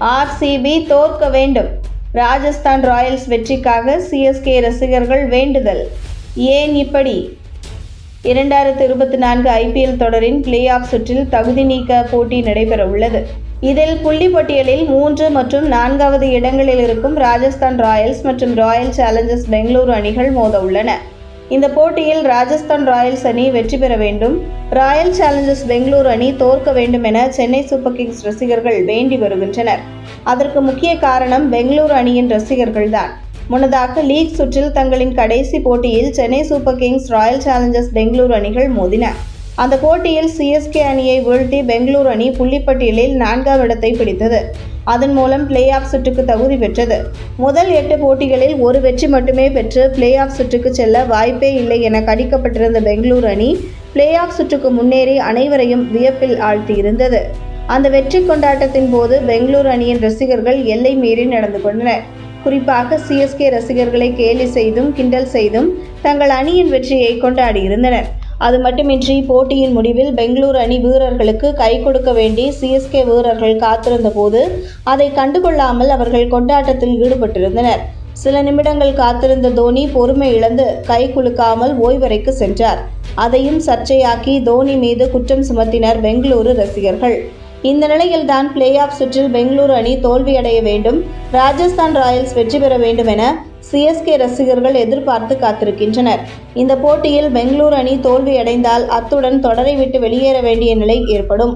RCB தோற்க வேண்டும். Rajasthan Royals வெற்றிக்காக CSK ரசிகர்கள் வேண்டுதல். ஏன் இப்படி? இரண்டாயிரத்து இருபத்தி நான்கு ஐபிஎல் தொடரின் பிளே ஆஃப் சுற்றில் தகுதி நீக்க போட்டி நடைபெற உள்ளது இதில் புள்ளி பட்டியலில் மூன்று மற்றும் நான்காவது இடங்களில் இருக்கும் ராஜஸ்தான் ராயல்ஸ் மற்றும் ராயல் சேலஞ்சர்ஸ் பெங்களூரு அணிகள் மோத உள்ளன இந்த போட்டியில் ராஜஸ்தான் ராயல்ஸ் அணி வெற்றி பெற வேண்டும். ராயல் சேலஞ்சர்ஸ் பெங்களூர் அணி தோற்க வேண்டும் என சென்னை சூப்பர் கிங்ஸ் ரசிகர்கள் வேண்டி வருகின்றனர். அதற்கு முக்கிய காரணம் பெங்களூரு அணியின் ரசிகர்கள்தான். முன்னதாக லீக் சுற்றில் தங்களின் கடைசி போட்டியில் Chennai Super Kings Royal Challengers Bengaluru அணிகள் மோதின. அந்த போட்டியில் சிஎஸ்கே அணியை வீழ்த்தி பெங்களூரு அணி புள்ளிப்பட்டியலில் நான்காம் இடத்தை பிடித்தது. அதன் மூலம் பிளே ஆஃப் சுற்றுக்கு தகுதி பெற்றது. முதல் எட்டு போட்டிகளில் ஒரு வெற்றி மட்டுமே பெற்று பிளே ஆஃப் சுற்றுக்கு செல்ல வாய்ப்பே இல்லை என கணிக்கப்பட்டிருந்த பெங்களூரு அணி பிளே ஆஃப் சுற்றுக்கு முன்னேறி அனைவரையும் வியப்பில் ஆழ்த்தியிருந்தது. அந்த வெற்றி கொண்டாட்டத்தின் போது பெங்களூரு அணியின் ரசிகர்கள் எல்லை மீறி நடந்து கொண்டனர். குறிப்பாக சிஎஸ்கே ரசிகர்களை கேலி செய்தும் கிண்டல் செய்தும் தங்கள் அணியின் வெற்றியை கொண்டாடியிருந்தனர். அது மட்டுமின்றி போட்டியின் முடிவில் பெங்களூரு அணி வீரர்களுக்கு கை கொடுக்க வேண்டி சிஎஸ்கே வீரர்கள் காத்திருந்த போது அதை கண்டுகொள்ளாமல் அவர்கள் கொண்டாட்டத்தில் ஈடுபட்டிருந்தனர். சில நிமிடங்கள் காத்திருந்த தோனி பொறுமை இழந்து கை குலுக்காமல் ஓய்வறைக்கு சென்றார். அதையும் சர்ச்சையாக்கி தோனி மீது குற்றம் சுமத்தினர் பெங்களூரு ரசிகர்கள். இந்த நிலையில்தான் பிளே ஆஃப் சுற்றில் பெங்களூரு அணி தோல்வியடைய வேண்டும் ராஜஸ்தான் ராயல்ஸ் வெற்றி பெற வேண்டும் என சிஎஸ்கே ரசிகர்கள் எதிர்பார்த்து காத்திருக்கின்றனர். இந்த போட்டியில் பெங்களூரு அணி தோல்வியடைந்தால் அத்துடன் தொடரை விட்டு வெளியேற வேண்டிய நிலை ஏற்படும்.